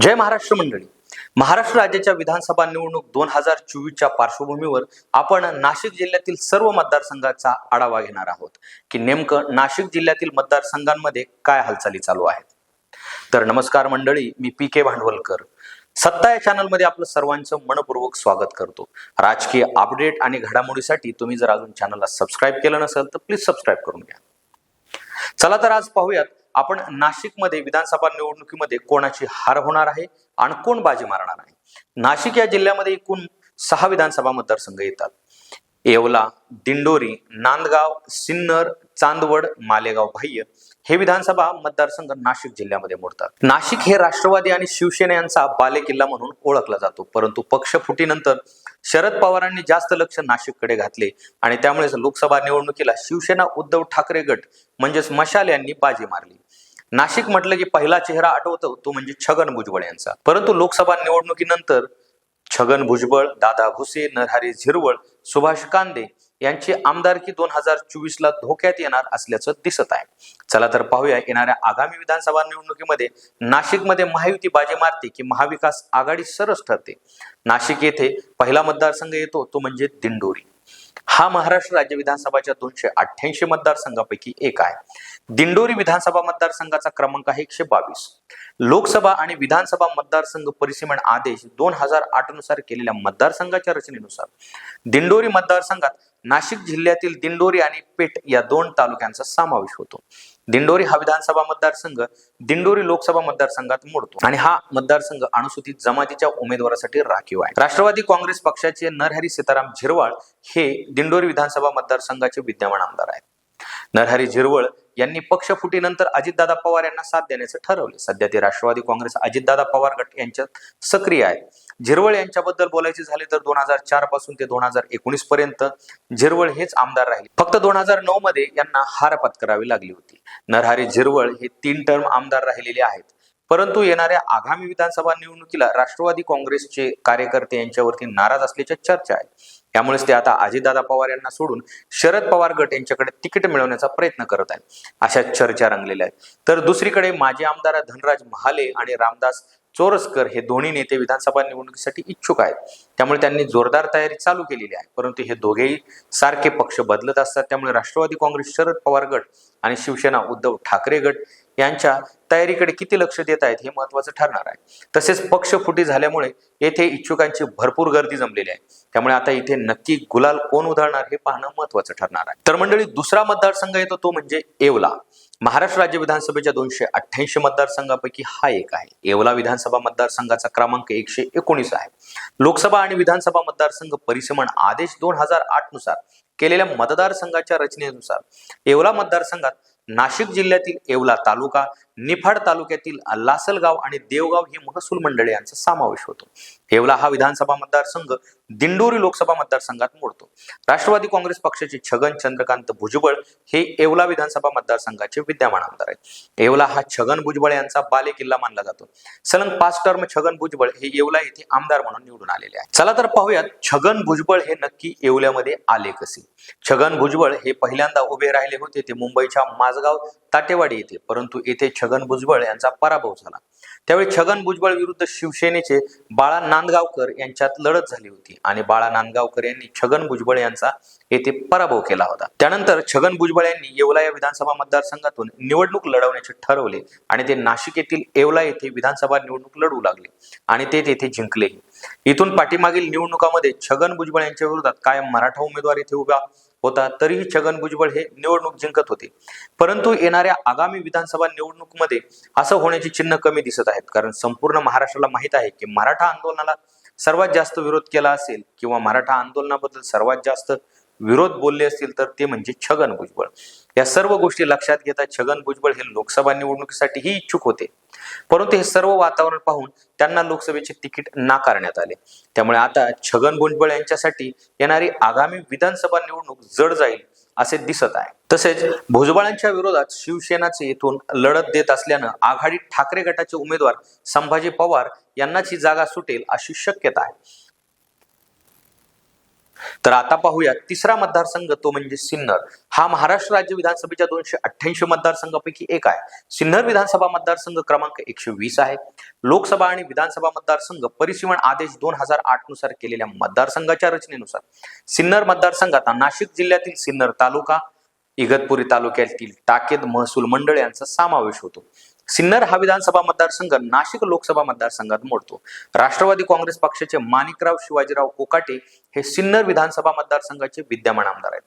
जय महाराष्ट्र मंडळी. महाराष्ट्र राज्याच्या विधानसभा निवडणूक दोन हजार चोवीसच्या पार्श्वभूमीवर आपण नाशिक जिल्ह्यातील सर्व मतदारसंघाचा आढावा घेणार आहोत. की नेमकं नाशिक जिल्ह्यातील मतदारसंघांमध्ये काय हालचाली चालू आहेत? तर नमस्कार मंडळी मी पी के भांडवलकर. सत्ता या चॅनलमध्ये आपलं सर्वांचं मनपूर्वक स्वागत करतो. राजकीय अपडेट आणि घडामोडीसाठी तुम्ही जर अजून चॅनलला सबस्क्राईब केलं नसेल तर प्लीज सबस्क्राईब करून घ्या. चला तर आज पाहूयात आपण नाशिकमध्ये विधानसभा निवडणुकीमध्ये कोणाची हार होणार आहे आणि कोण बाजी मारणार आहे? नाशिक या जिल्ह्यामध्ये एकूण सहा विधानसभा मतदारसंघ येतात. येवला दिंडोरी नांदगाव सिन्नर चांदवड मालेगाव बाह्य हे विधानसभा मतदारसंघ नाशिक जिल्ह्यामध्ये मोडतात. नाशिक हे राष्ट्रवादी आणि शिवसेना यांचा बालेकिल्ला म्हणून ओळखला जातो. परंतु पक्षफुटीनंतर शरद पवारांनी जास्त लक्ष नाशिककडे घातले आणि त्यामुळेच लोकसभा निवडणुकीला शिवसेना उद्धव ठाकरे गट म्हणजेच मशाल यांनी बाजी मारली. नाशिक म्हटलं की पहिला चेहरा आठवतो तो म्हणजे छगन भुजबळ यांचा. परंतु लोकसभा निवडणुकीनंतर छगन भुजबळ दादा भुसे नरहरी झिरवळ सुभाष कांदे यांची आमदारकी दोन हजार चोवीस ला धोक्यात येणार असल्याचं दिसत आहे. चला तर पाहूया येणाऱ्या आगामी विधानसभा निवडणुकीमध्ये नाशिकमध्ये महायुती बाजी मारते की महाविकास आघाडी सरस ठरते. नाशिक येथे पहिला मतदारसंघ येतो तो म्हणजे दिंडोरी. हा महाराष्ट्र राज्य विधानसभाच्या दोनशे अठ्ठ्याऐंशी मतदारसंघापैकी एक आहे. दिंडोरी विधानसभा मतदारसंघाचा क्रमांक आहे एकशे बावीस. लोकसभा आणि विधानसभा मतदारसंघ परिसीमन आदेश दोन हजार आठनुसार केलेल्या मतदारसंघाच्या रचनेनुसार दिंडोरी मतदारसंघात नाशिक जिल्ह्यातील दिंडोरी आणि पेठ या दोन तालुक्यांचा समावेश होतो. दिंडोरी हा विधानसभा मतदारसंघ दिंडोरी लोकसभा मतदारसंघात मोडतो. आणि हा मतदारसंघ अनुसूचित जमातीच्या उमेदवारासाठी राखीव आहे. राष्ट्रवादी काँग्रेस पक्षाचे नरहरी सीताराम झिरवाळ हे दिंडोरी विधानसभा मतदारसंघाचे विद्यमान आमदार आहेत. नरहरी झिरवळ यांनी पक्षफुटीनंतर अजितदादा पवार यांना साथ देण्याचं ठरवले. सध्या ते राष्ट्रवादी काँग्रेस अजितदादा पवार गट यांच्यात सक्रिय आहेत. झिरवळ यांच्याबद्दल बोलायचे झाले तर दोन हजार चारपासून ते दोन हजार एकोणीस पर्यंत झिरवळ हेच आमदार राहिले. फक्त दोन हजार नऊ मध्ये यांना हार पत्करावी लागली होती. नरहरी झिरवळ हे तीन टर्म आमदार राहिलेले आहेत. परंतु येणाऱ्या आगामी विधानसभा निवडणुकीला राष्ट्रवादी काँग्रेसचे कार्यकर्ते यांच्यावरती नाराज असल्याच्या चर्चा आहे त्यामुळेच ते आता अजितदादा पवार यांना सोडून शरद पवार गट यांच्याकडे तिकीट मिळवण्याचा प्रयत्न करत आहेत. अशा चर्चा रंगलेल्या आहेत. तर दुसरीकडे माजी आमदार धनराज महाले आणि रामदास चोरसकर हे दोन्ही नेते विधानसभा निवडणुकीसाठी इच्छुक आहेत. त्यामुळे त्यांनी जोरदार तयारी चालू केलेली आहे. परंतु हे दोघेही सारखे पक्ष बदलत असतात. त्यामुळे राष्ट्रवादी काँग्रेस शरद पवार गट आणि शिवसेना उद्धव ठाकरे गट यांच्या तयारीकडे किती लक्ष देत आहेत हे महत्वाचं ठरणार आहे. तसेच पक्ष फुटी झाल्यामुळे येथे इच्छुकांची भरपूर गर्दी जमलेली आहे. त्यामुळे आता इथे नक्की गुलाल कोण उधळणार हे पाहणं महत्वाचं ठरणार आहे. तर मंडळी दुसरा मतदारसंघ येतो तो म्हणजे येवला. महाराष्ट्र राज्य विधानसभेच्या दोनशे अठ्ठ्याऐंशी मतदारसंघापैकी हा एक आहे. येवला विधानसभा मतदारसंघाचा क्रमांक एकशे एकोणीस आहे. लोकसभा आणि विधानसभा मतदारसंघ परिसीमन आदेश दोन हजार आठनुसार केलेल्या मतदारसंघाच्या रचनेनुसार येवला मतदारसंघात नाशिक जिल्ह्यातील येवला तालुका निफाड तालुक्यातील लासलगाव आणि देवगाव ही महसूल मंडळे यांचा समावेश होतो. येवला हा विधानसभा मतदारसंघ दिंडोरी लोकसभा मतदारसंघात मोडतो. राष्ट्रवादी काँग्रेस पक्षाचे छगन चंद्रकांत भुजबळ हे येवला विधानसभा मतदारसंघाचे विद्यमान आमदार आहेत. येवला हा छगन भुजबळ यांचा बाले किल्ला मानला जातो. सलग पाच टर्म छगन भुजबळ हे येवला येथे आमदार म्हणून निवडून आलेले आहेत. चला तर पाहूयात छगन भुजबळ हे नक्की येवल्यामध्ये आले कसे? छगन भुजबळ हे पहिल्यांदा उभे राहिले होते ते मुंबईच्या माझगाव ताटेवाडी येथे परंतु येथे छगन भुजबळ यांचा पराभव झाला. त्यावेळी छगन भुजबळ विरुद्ध शिवसेनेचे बाळा नांदगावकर यांच्यात लढत झाली होती. आणि बाळा नांदगावकर यांनी छगन भुजबळ यांचा येथे पराभव केला होता. त्यानंतर छगन भुजबळ यांनी येवला या विधानसभा मतदारसंघातून निवडणूक लढवण्याचे ठरवले आणि ते नाशिक येथील येवला येथे विधानसभा निवडणूक लढवू लागले आणि ते तेथे जिंकलेही इथून पाठीमागील निवडणुकामध्ये छगन भुजबळ यांच्या विरोधात कायम मराठा उमेदवार येथे उभा होता तरीही छगन भुजबळ हे निवडणूक जिंकत होते. परंतु येणाऱ्या आगामी विधानसभा निवडणुकीमध्ये असं होण्याची चिन्ह कमी दिसत आहेत. कारण संपूर्ण महाराष्ट्राला माहीत आहे की मराठा आंदोलनाला सर्वात जास्त विरोध केला असेल किंवा मराठा आंदोलनाबद्दल सर्वात जास्त विरोध बोलले असतील तर ते म्हणजे छगन भुजबळ. या सर्व गोष्टी लक्षात घेता छगन भुजबळ हे लोकसभा निवडणुकीसाठीही इच्छुक होते. परंतु हे सर्व वातावरण पाहून त्यांना लोकसभेचे तिकीट नाकारण्यात आले. त्यामुळे आता छगन भुजबळ यांच्यासाठी येणारी आगामी विधानसभा निवडणूक जड जाईल. असे दिसत आहे. तसेच भुजबळांच्या विरोधात शिवसेनाचे येथून लढत देत असल्यानं आघाडीत ठाकरे गटाचे उमेदवार संभाजी पवार यांनाची जागा सुटेल अशी शक्यता आहे. तर आता पाहूया तिसरा मतदारसंघ तो म्हणजे सिन्नर. हा महाराष्ट्र राज्य विधानसभेच्या दोनशे अठ्ठ्याऐंशी मतदारसंघापैकी एक आहे. सिन्नर विधानसभा मतदारसंघ क्रमांक एकशे वीस आहे. लोकसभा आणि विधानसभा मतदारसंघ परिसीमन आदेश दोन हजार आठनुसार केलेल्या मतदारसंघाच्या रचनेनुसार. सिन्नर मतदारसंघात नाशिक जिल्ह्यातील सिन्नर तालुका इगतपुरी तालुक्यातील टाकेद महसूल मंडळ यांचा समावेश होतो. सिन्नर हा विधानसभा मतदारसंघ नाशिक लोकसभा मतदारसंघात मोडतो. राष्ट्रवादी काँग्रेस पक्षाचे माणिकराव शिवाजीराव कोकाटे हे सिन्नर विधानसभा मतदारसंघाचे विद्यमान आमदार आहेत.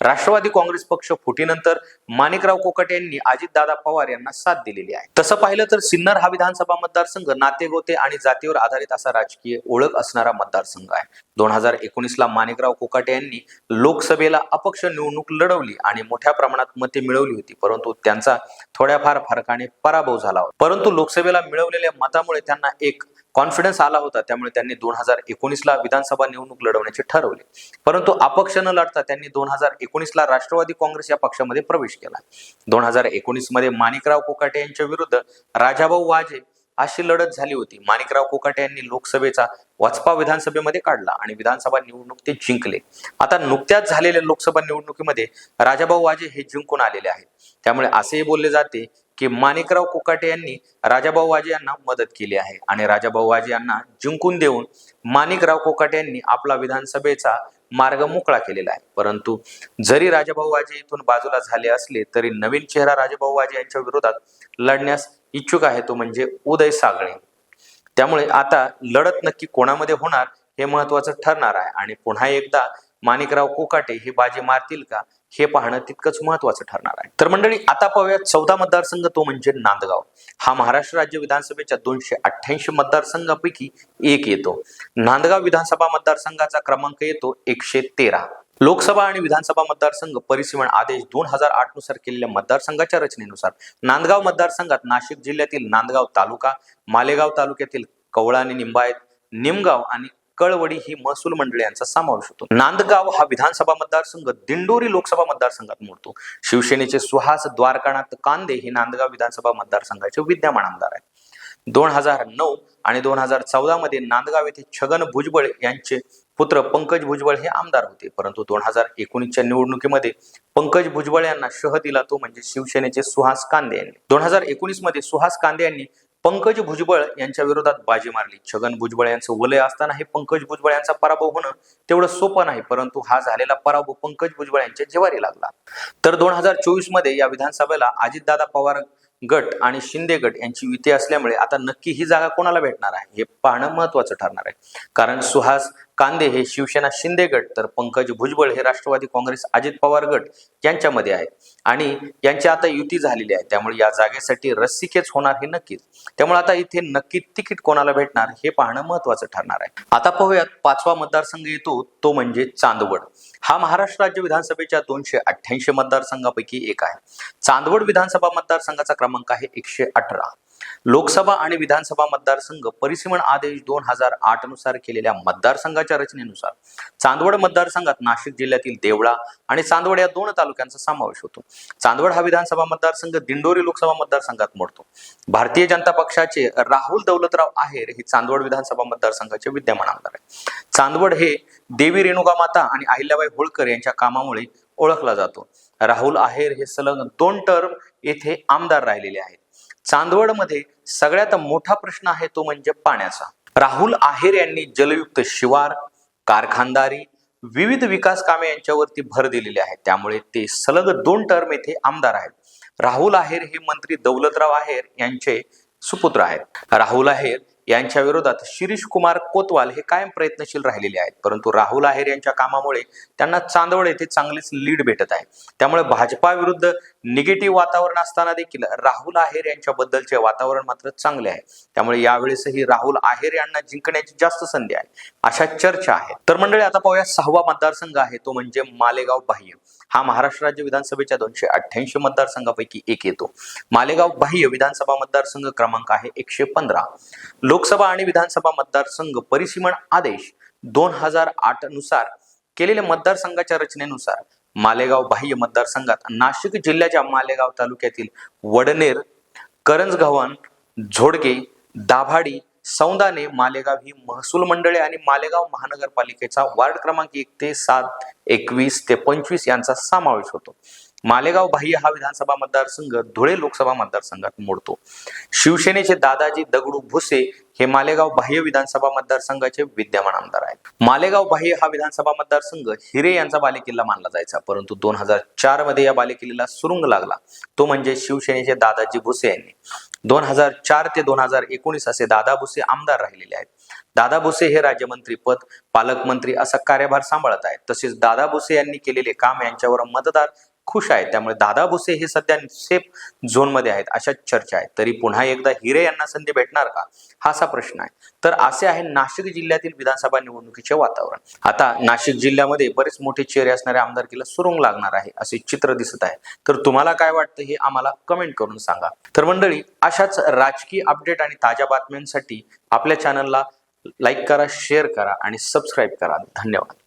राष्ट्रवादी काँग्रेस पक्ष फुटीनंतर माणिकराव कोकाटे यांनी अजितदादा पवार यांना साथ दिलेली आहे. तसं पाहिलं तर सिन्नर हा विधानसभा मतदारसंघ नातेगोते आणि जातीवर आधारित असा राजकीय ओळख असणारा मतदारसंघ आहे. दोन हजार एकोणीस ला माणिकराव कोकाटे यांनी लोकसभेला अपक्ष निवडणूक लढवली आणि मोठ्या प्रमाणात मते मिळवली होती परंतु त्यांचा थोड्याफार फरकाने पराभव झाला होता. परंतु लोकसभेला मिळवलेल्या मतामुळे त्यांना एक कॉन्फिडन्स आला होता त्यामुळे त्यांनी दोन हजार एकोणीस ला विधानसभा निवडणूक लढवण्याचे ठरवले. परंतु अपक्ष न लढता त्यांनी दोन हजार एकोणीस ला राष्ट्रवादी काँग्रेस या पक्षामध्ये प्रवेश केला. दोन हजार एकोणीसमध्ये माणिकराव कोकाटे यांच्या विरुद्ध राजाभाऊ वाजे अशी लढत झाली होती. माणिकराव कोकाटे यांनी लोकसभेचा वाचपा विधानसभेमध्ये काढला आणि विधानसभा निवडणूक ते जिंकले. आता नुकत्याच झालेल्या लोकसभा निवडणुकीमध्ये राजाभाऊ वाजे हे जिंकून आलेले आहेत. त्यामुळे असेही बोलले जाते की माणिकराव कोकाटे यांनी राजाभाऊ वाजे यांना मदत केली आहे. आणि राजाभाऊ वाजे यांना जिंकून देऊन माणिकराव कोकाटे यांनी आपला विधानसभेचा मार्ग मोकळा केलेला आहे. परंतु जरी राजाभाऊ वाजे इथून बाजूला झाले असले तरी नवीन चेहरा राजाभाऊ वाजे यांच्या विरोधात लढण्यास इच्छुक आहे तो म्हणजे उदय सागळे. त्यामुळे आता लढत नक्की कोणामध्ये होणार हे महत्वाचं ठरणार आहे. आणि पुन्हा एकदा माणिकराव कोकाटे हे बाजी मारतील का हे पाहणं तितकंच महत्वाचं ठरणार आहे. तर मंडळी आता पाहूया चौदा मतदारसंघ तो म्हणजे नांदगाव. हा महाराष्ट्र राज्य विधानसभेच्या दोनशे अठ्ठ्याऐंशी मतदारसंघापैकी एक येतो. नांदगाव विधानसभा मतदारसंघाचा क्रमांक येतो एकशे तेरा. लोकसभा आणि विधानसभा मतदारसंघ परिसीमन आदेश दोन हजार आठनुसार केलेल्या मतदारसंघाच्या रचनेनुसार नांदगाव मतदारसंघात नाशिक जिल्ह्यातील नांदगाव तालुका मालेगाव तालुक्यातील कवळा आणि निंबायत निमगाव आणि कळवडी ही महसूल मंडळ यांचा समावेश होतो. नांदगाव हा विधानसभा मतदारसंघ दिंडोरी लोकसभा मतदारसंघात मोडतो. शिवसेनेचे सुहास द्वारकानाथ कांदे हे नांदगाव विधानसभा मतदारसंघाचे विद्यमान आमदार आहेत. दोन हजार नऊ आणि दोन हजार चौदा मध्ये नांदगाव येथे छगन भुजबळ यांचे पुत्र पंकज भुजबळ हे आमदार होते. परंतु दोन हजार एकोणीसच्या निवडणुकीमध्ये पंकज भुजबळ यांना शह दिला तो म्हणजे शिवसेनेचे सुहास कांदे यांनी. दोन हजार एकोणीसमध्ये सुहास कांदे यांनी पंकज भुजबळ यांच्या विरोधात बाजी मारली. छगन भुजबळ यांचं वलय असतानाही पंकज भुजबळ यांचा पराभव होणं तेवढं सोपं नाही परंतु हा झालेला पराभव पंकज भुजबळ यांच्या जिवारी लागला. तर दोन हजार चोवीसमध्ये या विधानसभेला अजितदादा पवार गट आणि शिंदे गट यांची युती असल्यामुळे आता नक्की ही जागा कोणाला भेटणार आहे हे पाहणं महत्वाचं ठरणार आहे. कारण सुहास कांदे हे शिवसेना शिंदे गट तर पंकज भुजबळ हे राष्ट्रवादी काँग्रेस अजित पवार गट यांच्यामध्ये आहे आणि यांची आता युती झालेली आहे. त्यामुळे या जागेसाठी रस्सीखेच होणार हे नक्कीच. त्यामुळे आता इथे नक्की तिकीट कोणाला भेटणार हे पाहणं महत्वाचं ठरणार आहे. आता पाहूयात पाचवा मतदारसंघ येतो तो म्हणजे चांदवड. हा महाराष्ट्र राज्य विधानसभेच्या दोनशे अठ्ठ्याऐंशी मतदारसंघापैकी एक आहे. चांदवड विधानसभा मतदारसंघाचा क्रमांक आहे एकशे अठरा. लोकसभा आणि विधानसभा मतदारसंघ परिसीमन आदेश दोन हजार आठनुसार केलेल्या मतदारसंघाच्या रचनेनुसार चांदवड मतदारसंघात नाशिक जिल्ह्यातील देवळा आणि चांदवड या दोन तालुक्यांचा समावेश होतो. चांदवड हा विधानसभा मतदारसंघ दिंडोरी लोकसभा मतदारसंघात मोडतो. भारतीय जनता पक्षाचे राहुल दौलतराव आहेर हे चांदवड विधानसभा मतदारसंघाचे विद्यमान आमदार आहे चांदवड हे देवी रेणुका माता आणि अहिल्याबाई होळकर यांच्या कामामुळे ओळखला जातो. राहुल आहेर हे सलग दोन टर्म येथे आमदार राहिलेले आहेत. चांदवडमध्ये सगळ्यात मोठा प्रश्न आहे तो म्हणजे पाण्याचा. राहुल आहेर यांनी जलयुक्त शिवार कारखानदारी विविध विकास कामे यांच्यावरती भर दिलेली आहे. त्यामुळे ते सलग दोन टर्म येथे आमदार आहेत. राहुल आहेर हे मंत्री दौलतराव आहेर यांचे सुपुत्र आहेत. राहुल आहेर यांच्या विरोधात शिरीष कुमार कोतवाल हे कायम प्रयत्नशील राहिलेले आहेत. परंतु राहुल आहेर यांच्या कामामुळे त्यांना चांदवड येथे चांगलीच लीड भेटत आहे. त्यामुळे भाजपा विरुद्ध निगेटिव्ह वातावरण असताना देखील राहुल आहेर यांच्याबद्दलचे वातावरण मात्र चांगले आहे. त्यामुळे यावेळेसही राहुल आहेर यांना जिंकण्याची जास्त संधी आहे. अशा चर्चा आहेत. तर मंडळी आता पाहूया सहावा मतदारसंघ आहे तो म्हणजे मालेगाव बाह्य. हा महाराष्ट्र राज्य विधानसभेच्या दोनशे अठ्ठ्याऐंशी मतदारसंघापैकी एक येतो. मालेगाव बाह्य विधानसभा मतदारसंघ क्रमांक आहे एकशे पंधरा. लोकसभा आणि विधानसभा मतदारसंघ परिसीमन आदेश दोन हजार आठनुसार केलेल्या मतदारसंघाच्या रचनेनुसार मालेगाव बाह्य मतदारसंघात नाशिक जिल्ह्याच्या मालेगाव तालुक्यातील वडनेर करंजगव्हाण झोडगे दाभाडी सौंदाने मालेगाव ही महसूल मंडळे आणि मालेगाव महानगरपालिकेचा वार्ड क्रमांक एक ते सात एकवीस ते पंचवीस यांचा समावेश होतो. मालेगाव बाह्य हा विधानसभा मतदारसंघ धुळे लोकसभा मतदारसंघात मोडतो. शिवसेनेचे दादाजी दगडू भुसे हे मालेगाव बाह्य विधानसभा मतदारसंघाचे विद्यमान आमदार आहेत. मालेगाव बाह्य हा विधानसभा मतदारसंघ हिरे यांचा बालेकिल्ला मानला जायचा परंतु दोन हजार चारमध्ये या बालेकिल्ल्याला सुरुंग लागला. तो म्हणजे शिवसेनेचे दादाजी भुसे यांनी. दोन हजार चार ते दोन हजार एकोणीस असे दादा भुसे आमदार राहिलेले आहेत. दादा भुसे हे राज्यमंत्री पद पालकमंत्री असा कार्यभार सांभाळत आहेत. तसेच दादा भुसे यांनी केलेले काम यांच्यावर मतदार खुश आहेत. त्यामुळे दादा भुसे हे सध्या सेफ झोनमध्ये आहेत अशा चर्चा आहेत. तरी पुन्हा एकदा हिरे यांना संधी भेटणार का? हा असा प्रश्न आहे. तर असे आहे नाशिक जिल्ह्यातील विधानसभा निवडणुकीचे वातावरण. आता नाशिक जिल्ह्यामध्ये बरेच मोठे चेहरे असणाऱ्या आमदारकीला सुरुंग लागणार आहे असे चित्र दिसत आहे. तर तुम्हाला काय वाटतं हे आम्हाला कमेंट करून सांगा. तर मंडळी अशाच राजकीय अपडेट आणि ताज्या बातम्यांसाठी आपल्या चॅनलला लाईक करा शेअर करा आणि सबस्क्राईब करा. धन्यवाद.